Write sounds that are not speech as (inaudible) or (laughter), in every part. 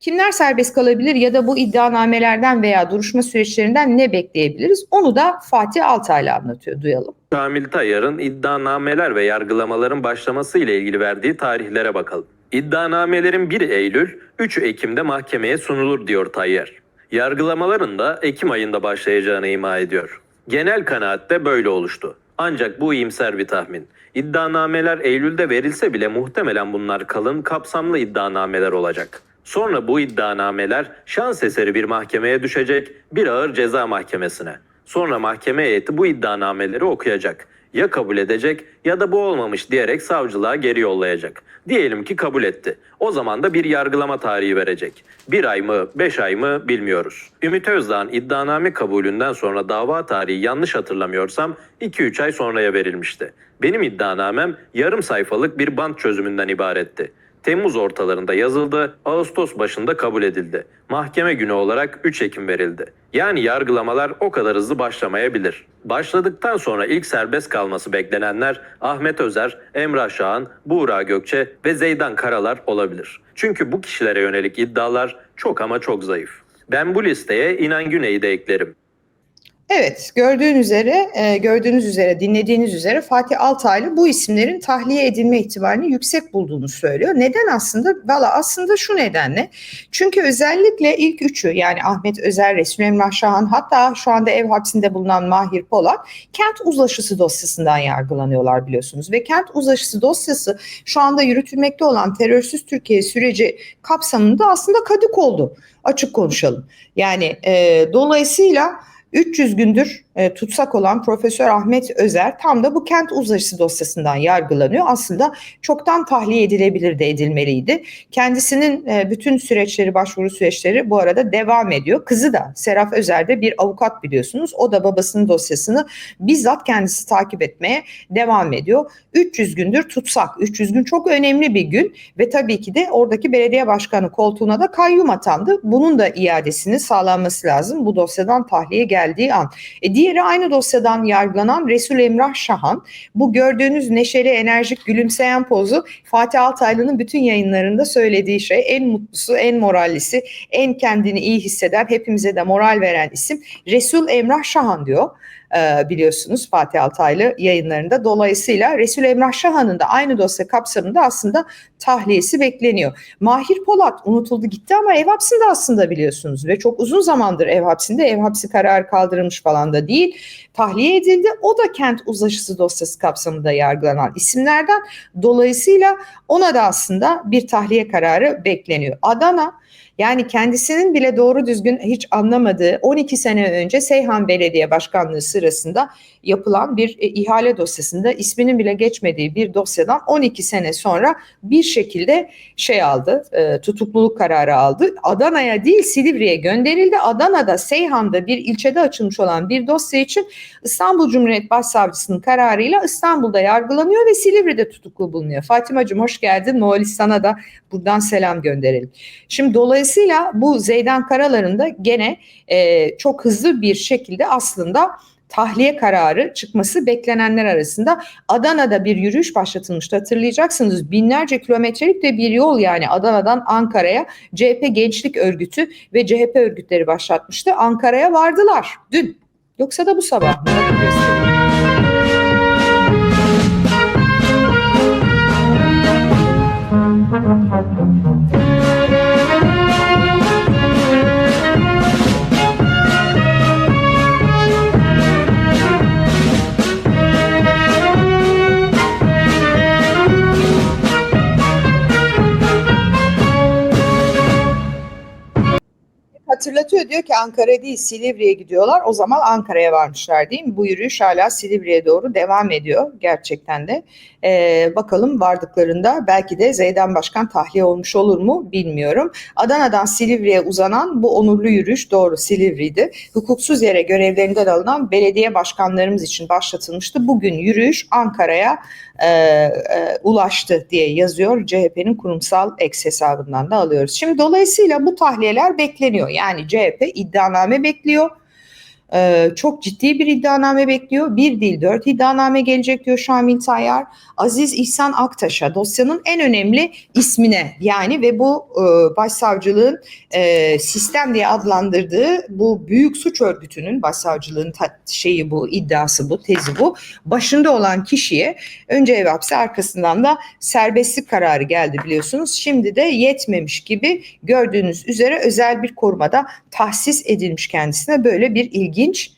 Kimler serbest kalabilir ya da bu iddianamelerden veya duruşma süreçlerinden ne bekleyebiliriz? Onu da Fatih Altaylı anlatıyor. Duyalım. Kamil Tayyar'ın iddianameler ve yargılamaların başlaması ile ilgili verdiği tarihlere bakalım. İddianamelerin 1 Eylül, 3 Ekim'de mahkemeye sunulur diyor Tayyar. Yargılamaların da Ekim ayında başlayacağını ima ediyor. Genel kanaat de böyle oluştu. Ancak bu iyimser bir tahmin. İddianameler Eylül'de verilse bile muhtemelen bunlar kalın, kapsamlı iddianameler olacak. Sonra bu iddianameler şans eseri bir mahkemeye düşecek, bir ağır ceza mahkemesine. Sonra mahkeme heyeti bu iddianameleri okuyacak. Ya kabul edecek ya da bu olmamış diyerek savcılığa geri yollayacak. Diyelim ki kabul etti. O zaman da bir yargılama tarihi verecek. Bir ay mı, beş ay mı bilmiyoruz. Ümit Özdağ'ın iddianame kabulünden sonra dava tarihi yanlış hatırlamıyorsam 2-3 ay sonraya verilmişti. Benim iddianamem yarım sayfalık bir bant çözümünden ibaretti. Temmuz ortalarında yazıldı, Ağustos başında kabul edildi. Mahkeme günü olarak 3 Ekim verildi. Yani yargılamalar o kadar hızlı başlamayabilir. Başladıktan sonra ilk serbest kalması beklenenler Ahmet Özer, Emrah Şahan, Buğra Gökçe ve Zeydan Karalar olabilir. Çünkü bu kişilere yönelik iddialar çok ama çok zayıf. Ben bu listeye İnan Güney'i de eklerim. Evet, gördüğün üzere, e, gördüğünüz üzere, dinlediğiniz üzere Fatih Altaylı bu isimlerin tahliye edilme ihtimalini yüksek bulduğunu söylüyor. Neden aslında? Valla aslında şu nedenle. Çünkü özellikle ilk üçü yani Ahmet Özer, Resul Emrah Şahan hatta şu anda ev hapsinde bulunan Mahir Polat kent uzlaşısı dosyasından yargılanıyorlar biliyorsunuz. Ve kent uzlaşısı dosyası şu anda yürütülmekte olan terörsüz Türkiye süreci kapsamında aslında kadık oldu. Açık konuşalım. Yani e, dolayısıyla 300 gündür e, tutsak olan Profesör Ahmet Özer tam da bu kent uzlaşısı dosyasından yargılanıyor. Aslında çoktan tahliye edilebilir de edilmeliydi. Kendisinin e, bütün süreçleri, başvuru süreçleri bu arada devam ediyor. Kızı da Seraf Özer de bir avukat biliyorsunuz. O da babasının dosyasını bizzat kendisi takip etmeye devam ediyor. 300 gündür tutsak. 300 gün çok önemli bir gün ve tabii ki de oradaki belediye başkanı koltuğuna da kayyum atandı. Bunun da iadesinin sağlanması lazım bu dosyadan tahliye geldiği an. E, diğeri aynı dosyadan yargılanan Resul Emrah Şahan. Bu gördüğünüz neşeli, enerjik, gülümseyen pozu Fatih Altaylı'nın bütün yayınlarında söylediği şey. En mutlusu, en morallisi, en kendini iyi hisseden, hepimize de moral veren isim Resul Emrah Şahan diyor e, biliyorsunuz Fatih Altaylı yayınlarında. Dolayısıyla Resul Emrah Şahan'ın da aynı dosya kapsamında aslında tahliyesi bekleniyor. Mahir Polat unutuldu gitti ama ev hapsinde aslında biliyorsunuz ve çok uzun zamandır ev hapsinde ev hapsi kararı kaldırılmış falan da değil. Tahliye edildi. O da kent uzlaşısı dosyası kapsamında yargılanan isimlerden. Dolayısıyla ona da aslında bir tahliye kararı bekleniyor. Adana yani kendisinin bile doğru düzgün hiç anlamadığı 12 sene önce Seyhan Belediye Başkanlığı sırasında yapılan bir e, ihale dosyasında isminin bile geçmediği bir dosyadan 12 sene sonra bir şekilde şey aldı, e, tutukluluk kararı aldı. Adana'ya değil Silivri'ye gönderildi. Adana'da Seyhan'da bir ilçede açılmış olan bir dosya için İstanbul Cumhuriyet Başsavcısının kararıyla İstanbul'da yargılanıyor ve Silivri'de tutuklu bulunuyor. Fatimacığım hoş geldin. Moğolistan'a da buradan selam gönderelim. Şimdi dolayısıyla bu Zeydan Karalar'ın da gene e, çok hızlı bir şekilde aslında tahliye kararı çıkması beklenenler arasında. Adana'da bir yürüyüş başlatılmıştı hatırlayacaksınız. Binlerce kilometrelik de bir yol yani Adana'dan Ankara'ya CHP Gençlik Örgütü ve CHP örgütleri başlatmıştı. Ankara'ya vardılar dün. Yoksa da bu sabah. Bakın göstereyim. Hatırlatıyor diyor ki Ankara değil Silivri'ye gidiyorlar. O zaman Ankara'ya varmışlar değil mi? Bu yürüyüş hala Silivri'ye doğru devam ediyor gerçekten de. Ee, bakalım vardıklarında belki de Zeydan Başkan tahliye olmuş olur mu bilmiyorum. Adana'dan Silivri'ye uzanan bu onurlu yürüyüş doğru Silivri'ydi. Hukuksuz yere görevlerinden alınan belediye başkanlarımız için başlatılmıştı. Bugün yürüyüş Ankara'ya e, e, ulaştı diye yazıyor. CHP'nin kurumsal eks hesabından da alıyoruz. Şimdi dolayısıyla bu tahliyeler bekleniyor. Yani CHP iddianame bekliyor. Ee, çok ciddi bir iddianame bekliyor. Bir değil dört iddianame gelecek diyor Şamil Tayyar. Aziz İhsan Aktaş'a dosyanın en önemli ismine yani ve bu e, başsavcılığın e, sistem diye adlandırdığı bu büyük suç örgütünün başsavcılığın şeyi bu iddiası bu tezi bu başında olan kişiye önce ev hapsi arkasından da serbestlik kararı geldi biliyorsunuz. Şimdi de yetmemiş gibi gördüğünüz üzere özel bir korumada tahsis edilmiş kendisine böyle bir ilginç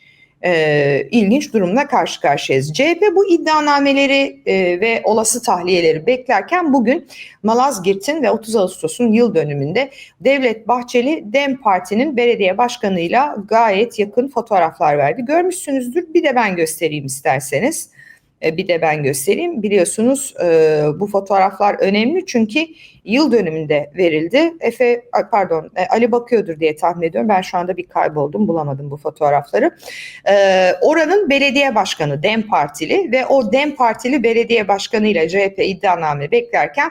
e, ilginç durumla karşı karşıyayız. CHP bu iddianameleri e, ve olası tahliyeleri beklerken bugün Malazgirt'in ve 30 Ağustos'un yıl dönümünde Devlet Bahçeli Dem Parti'nin belediye başkanıyla gayet yakın fotoğraflar verdi. Görmüşsünüzdür bir de ben göstereyim isterseniz. E, bir de ben göstereyim. Biliyorsunuz e, bu fotoğraflar önemli çünkü yıl dönümünde verildi. Efe pardon e, Ali bakıyordur diye tahmin ediyorum. Ben şu anda bir kayboldum bulamadım bu fotoğrafları. Oranın belediye başkanı Dem Partili ve o Dem Partili belediye başkanı ile CHP iddianame beklerken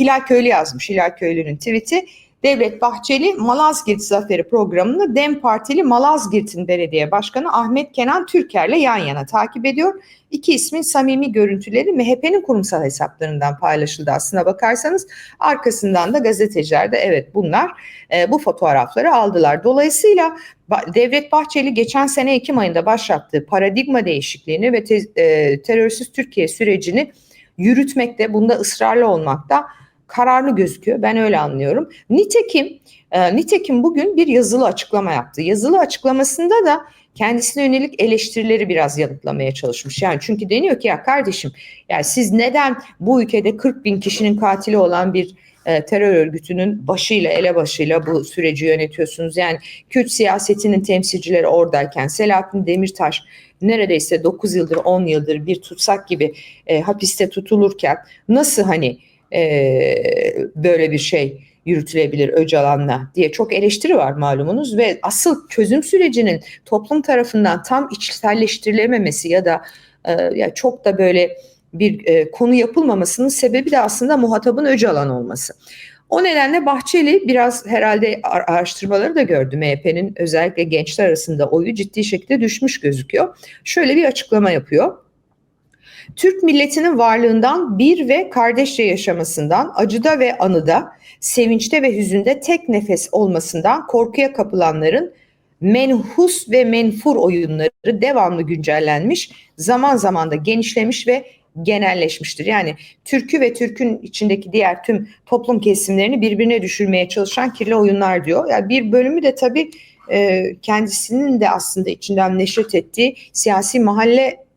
Hilal Köylü yazmış. Hilal Köylü'nün tweet'i. Devlet Bahçeli Malazgirt Zaferi programını Dem Partili Malazgirt'in belediye başkanı Ahmet Kenan Türker'le yan yana takip ediyor. İki ismin samimi görüntüleri MHP'nin kurumsal hesaplarından paylaşıldı aslına bakarsanız. Arkasından da gazeteciler de evet bunlar e, bu fotoğrafları aldılar. Dolayısıyla Devlet Bahçeli geçen sene Ekim ayında başlattığı paradigma değişikliğini ve te- e, terörsüz Türkiye sürecini yürütmekte, bunda ısrarlı olmakta kararlı gözüküyor. Ben öyle anlıyorum. Nitekim e, nitekim bugün bir yazılı açıklama yaptı. Yazılı açıklamasında da kendisine yönelik eleştirileri biraz yanıtlamaya çalışmış. Yani çünkü deniyor ki ya kardeşim yani siz neden bu ülkede 40 bin kişinin katili olan bir e, terör örgütünün başıyla elebaşıyla bu süreci yönetiyorsunuz? Yani Kürt siyasetinin temsilcileri oradayken Selahattin Demirtaş neredeyse 9 yıldır 10 yıldır bir tutsak gibi e, hapiste tutulurken nasıl hani e, böyle bir şey yürütülebilir Öcalan'la diye çok eleştiri var malumunuz ve asıl çözüm sürecinin toplum tarafından tam içselleştirilememesi ya da e, ya çok da böyle bir e, konu yapılmamasının sebebi de aslında muhatabın Öcalan olması. O nedenle Bahçeli biraz herhalde ar- araştırmaları da gördü MHP'nin özellikle gençler arasında oyu ciddi şekilde düşmüş gözüküyor. Şöyle bir açıklama yapıyor. Türk milletinin varlığından bir ve kardeşçe yaşamasından, acıda ve anıda, sevinçte ve hüzünde tek nefes olmasından korkuya kapılanların menhus ve menfur oyunları devamlı güncellenmiş, zaman zaman da genişlemiş ve genelleşmiştir. Yani Türk'ü ve Türk'ün içindeki diğer tüm toplum kesimlerini birbirine düşürmeye çalışan kirli oyunlar diyor. Yani bir bölümü de tabii e, kendisinin de aslında içinden neşret ettiği siyasi mahalle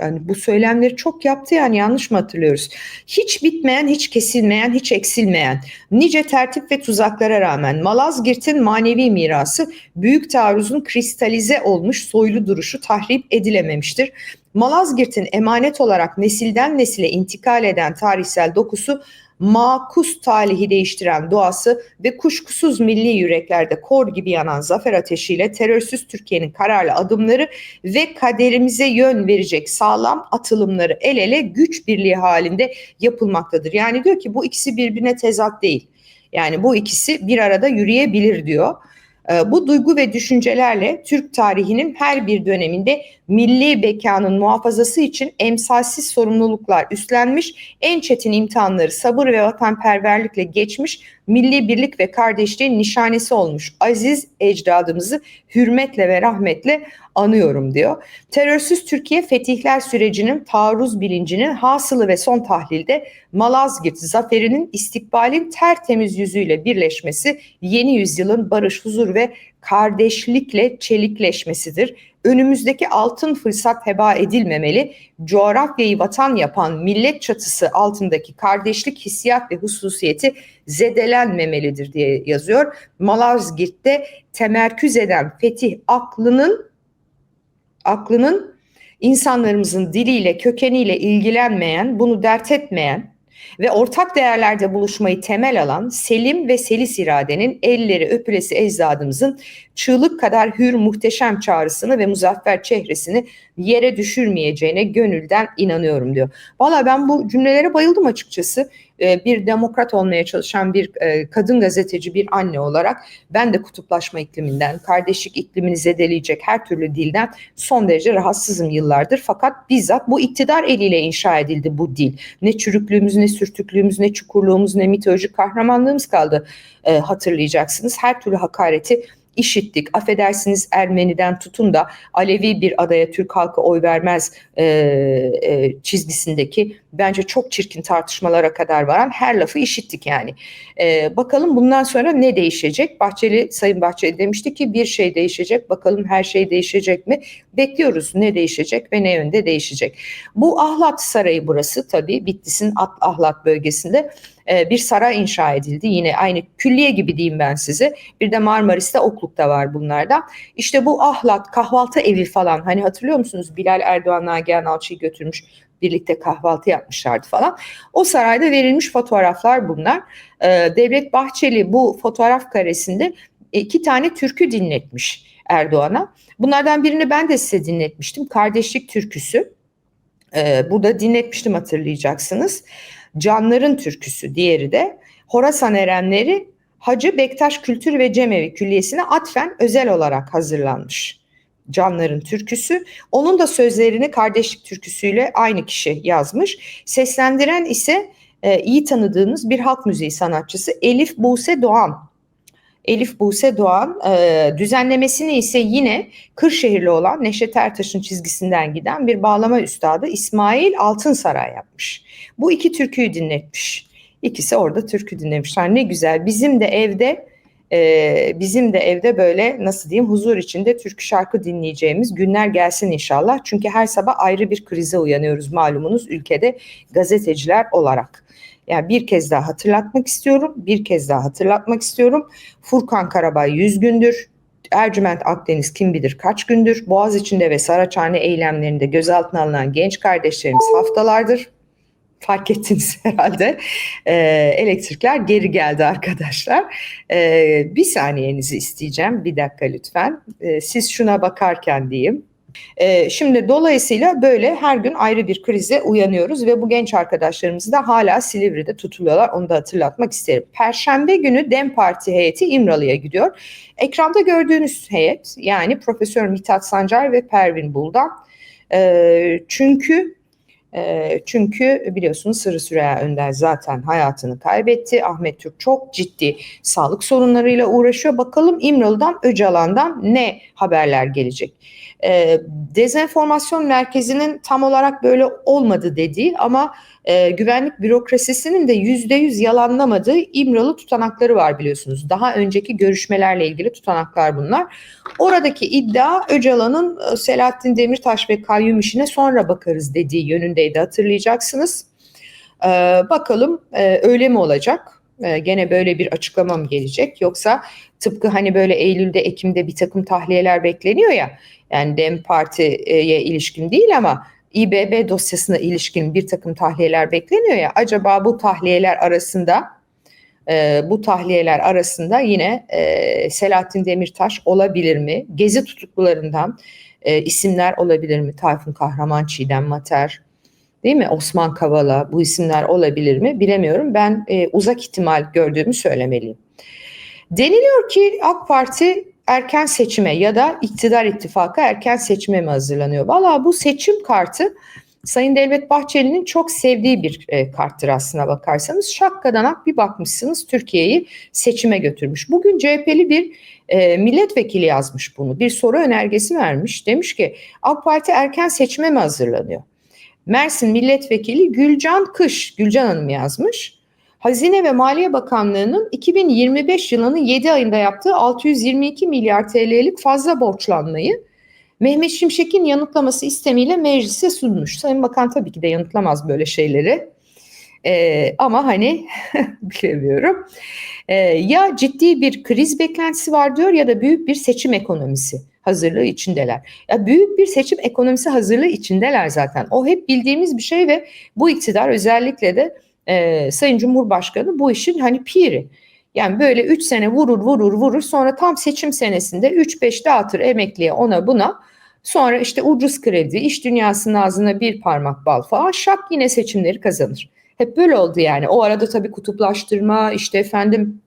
yani bu söylemleri çok yaptı yani yanlış mı hatırlıyoruz? Hiç bitmeyen, hiç kesilmeyen, hiç eksilmeyen, nice tertip ve tuzaklara rağmen Malazgirt'in manevi mirası büyük taarruzun kristalize olmuş soylu duruşu tahrip edilememiştir. Malazgirt'in emanet olarak nesilden nesile intikal eden tarihsel dokusu makus talihi değiştiren doğası ve kuşkusuz milli yüreklerde kor gibi yanan zafer ateşiyle terörsüz Türkiye'nin kararlı adımları ve kaderimize yön verecek sağlam atılımları el ele güç birliği halinde yapılmaktadır. Yani diyor ki bu ikisi birbirine tezat değil. Yani bu ikisi bir arada yürüyebilir diyor. Ee, Bu duygu ve düşüncelerle Türk tarihinin her bir döneminde milli bekanın muhafazası için emsalsiz sorumluluklar üstlenmiş, en çetin imtihanları sabır ve vatanperverlikle geçmiş, milli birlik ve kardeşliğin nişanesi olmuş aziz ecdadımızı hürmetle ve rahmetle anıyorum diyor. Terörsüz Türkiye fetihler sürecinin taarruz bilincinin hasılı ve son tahlilde Malazgirt zaferinin istikbalin tertemiz yüzüyle birleşmesi yeni yüzyılın barış, huzur ve kardeşlikle çelikleşmesidir. Önümüzdeki altın fırsat heba edilmemeli. Coğrafyayı vatan yapan millet çatısı altındaki kardeşlik hissiyat ve hususiyeti zedelenmemelidir diye yazıyor. Malazgirt'te temerküz eden fetih aklının aklının insanlarımızın diliyle, kökeniyle ilgilenmeyen, bunu dert etmeyen ve ortak değerlerde buluşmayı temel alan selim ve selis iradenin elleri öpülesi ecdadımızın çığlık kadar hür muhteşem çağrısını ve muzaffer çehresini yere düşürmeyeceğine gönülden inanıyorum diyor. Valla ben bu cümlelere bayıldım açıkçası. e, bir demokrat olmaya çalışan bir e, kadın gazeteci, bir anne olarak ben de kutuplaşma ikliminden, kardeşlik iklimini zedeleyecek her türlü dilden son derece rahatsızım yıllardır. Fakat bizzat bu iktidar eliyle inşa edildi bu dil. Ne çürüklüğümüz, ne sürtüklüğümüz, ne çukurluğumuz, ne mitolojik kahramanlığımız kaldı e, hatırlayacaksınız. Her türlü hakareti işittik. Affedersiniz Ermeni'den tutun da Alevi bir adaya Türk halkı oy vermez e, e, çizgisindeki bence çok çirkin tartışmalara kadar varan her lafı işittik yani. E, bakalım bundan sonra ne değişecek? Bahçeli, Sayın Bahçeli demişti ki bir şey değişecek. Bakalım her şey değişecek mi? Bekliyoruz ne değişecek ve ne yönde değişecek. Bu Ahlat Sarayı burası tabii Bitlis'in At- Ahlat bölgesinde e, bir saray inşa edildi. Yine aynı külliye gibi diyeyim ben size. Bir de Marmaris'te Okluk'ta var bunlardan. İşte bu ahlat, kahvaltı evi falan hani hatırlıyor musunuz? Bilal Erdoğan, Nagihan Alçı'yı götürmüş birlikte kahvaltı yapmışlardı falan. O sarayda verilmiş fotoğraflar bunlar. Ee, Devlet Bahçeli bu fotoğraf karesinde iki tane türkü dinletmiş Erdoğan'a. Bunlardan birini ben de size dinletmiştim. Kardeşlik türküsü. Ee, burada dinletmiştim hatırlayacaksınız. Canların türküsü diğeri de Horasan Erenleri Hacı Bektaş Kültür ve Cemevi Külliyesi'ne atfen özel olarak hazırlanmış. Canların türküsü. Onun da sözlerini kardeşlik türküsüyle aynı kişi yazmış. Seslendiren ise e, iyi tanıdığınız bir halk müziği sanatçısı Elif Buse Doğan. Elif Buse Doğan e, düzenlemesini ise yine Kırşehirli olan Neşet Ertaş'ın çizgisinden giden bir bağlama üstadı İsmail Altınsaray yapmış. Bu iki türküyü dinletmiş. İkisi orada türkü dinlemişler. Ne güzel. Bizim de evde e, bizim de evde böyle nasıl diyeyim huzur içinde türkü şarkı dinleyeceğimiz günler gelsin inşallah. Çünkü her sabah ayrı bir krize uyanıyoruz malumunuz ülkede gazeteciler olarak. Yani bir kez daha hatırlatmak istiyorum. Bir kez daha hatırlatmak istiyorum. Furkan Karabay 100 gündür. Ercüment Akdeniz kim bilir kaç gündür. Boğaziçi'nde ve Saraçhane eylemlerinde gözaltına alınan genç kardeşlerimiz haftalardır fark ettiniz (laughs) herhalde. Ee, elektrikler geri geldi arkadaşlar. Ee, bir saniyenizi isteyeceğim. Bir dakika lütfen. Ee, siz şuna bakarken diyeyim. Ee, şimdi dolayısıyla böyle her gün ayrı bir krize uyanıyoruz ve bu genç arkadaşlarımız da hala Silivri'de tutuluyorlar. Onu da hatırlatmak isterim. Perşembe günü DEM Parti heyeti İmralı'ya gidiyor. Ekranda gördüğünüz heyet yani Profesör Mithat Sancar ve Pervin Buldan. Ee, çünkü çünkü biliyorsunuz Sırrı Süreyya Önder zaten hayatını kaybetti. Ahmet Türk çok ciddi sağlık sorunlarıyla uğraşıyor. Bakalım İmralı'dan, Öcalan'dan ne haberler gelecek? E, dezenformasyon merkezinin tam olarak böyle olmadı dediği ama e, güvenlik bürokrasisinin de yüzde yüz yalanlamadığı İmralı tutanakları var biliyorsunuz. Daha önceki görüşmelerle ilgili tutanaklar bunlar. Oradaki iddia Öcalan'ın e, Selahattin Demirtaş ve kayyum işine sonra bakarız dediği yönündeydi hatırlayacaksınız. E, bakalım e, öyle mi olacak? E, gene böyle bir açıklama mı gelecek? Yoksa tıpkı hani böyle Eylül'de, Ekim'de bir takım tahliyeler bekleniyor ya. Yani DEM Parti'ye ilişkin değil ama İBB dosyasına ilişkin bir takım tahliyeler bekleniyor ya. Acaba bu tahliyeler arasında e, bu tahliyeler arasında yine e, Selahattin Demirtaş olabilir mi? Gezi tutuklularından e, isimler olabilir mi? Tayfun Kahraman, Çiğdem Mater, değil mi? Osman Kavala bu isimler olabilir mi? Bilemiyorum. Ben e, uzak ihtimal gördüğümü söylemeliyim. Deniliyor ki AK Parti erken seçime ya da iktidar ittifakı erken seçime mi hazırlanıyor? Valla bu seçim kartı Sayın Devlet Bahçeli'nin çok sevdiği bir e, karttır aslına bakarsanız. Şakkadanak bir bakmışsınız Türkiye'yi seçime götürmüş. Bugün CHP'li bir e, milletvekili yazmış bunu. Bir soru önergesi vermiş. Demiş ki AK Parti erken seçime mi hazırlanıyor? Mersin milletvekili Gülcan Kış, Gülcan Hanım yazmış. Hazine ve Maliye Bakanlığı'nın 2025 yılının 7 ayında yaptığı 622 milyar TL'lik fazla borçlanmayı Mehmet Şimşek'in yanıtlaması istemiyle meclise sunmuş. Sayın Bakan tabii ki de yanıtlamaz böyle şeyleri. Ee, ama hani (laughs) bilemiyorum. Ee, ya ciddi bir kriz beklentisi var diyor ya da büyük bir seçim ekonomisi hazırlığı içindeler. Ya büyük bir seçim ekonomisi hazırlığı içindeler zaten. O hep bildiğimiz bir şey ve bu iktidar özellikle de e, Sayın Cumhurbaşkanı bu işin hani piri. Yani böyle 3 sene vurur vurur vurur sonra tam seçim senesinde 3-5 dağıtır emekliye ona buna. Sonra işte ucuz kredi, iş dünyasının ağzına bir parmak bal falan şak yine seçimleri kazanır. Hep böyle oldu yani. O arada tabii kutuplaştırma, işte efendim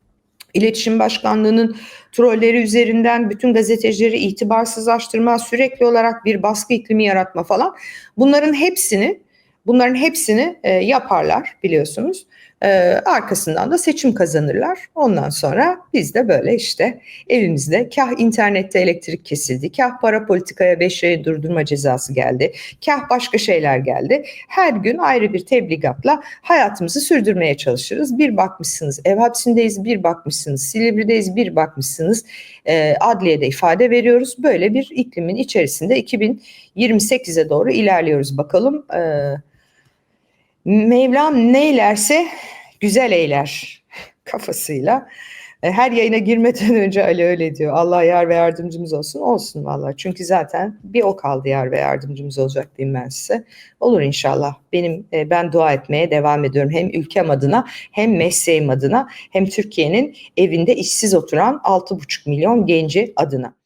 İletişim Başkanlığı'nın trolleri üzerinden bütün gazetecileri itibarsızlaştırma, sürekli olarak bir baskı iklimi yaratma falan. Bunların hepsini bunların hepsini e, yaparlar biliyorsunuz. E, arkasından da seçim kazanırlar. Ondan sonra biz de böyle işte evimizde kah internette elektrik kesildi, kah para politikaya 5 ay durdurma cezası geldi, kah başka şeyler geldi. Her gün ayrı bir tebligatla hayatımızı sürdürmeye çalışırız. Bir bakmışsınız ev hapsindeyiz, bir bakmışsınız Silivri'deyiz, bir bakmışsınız e, adliyede ifade veriyoruz. Böyle bir iklimin içerisinde 2028'e doğru ilerliyoruz bakalım. E, Mevlam neylerse güzel eyler (laughs) kafasıyla. E, Her yayına girmeden (laughs) önce Ali öyle diyor. Allah yar ve yardımcımız olsun. Olsun valla. Çünkü zaten bir o kaldı yar ve yardımcımız olacak diyeyim ben size. Olur inşallah. Benim e, ben dua etmeye devam ediyorum. Hem ülkem adına hem mesleğim adına hem Türkiye'nin evinde işsiz oturan 6,5 milyon genci adına.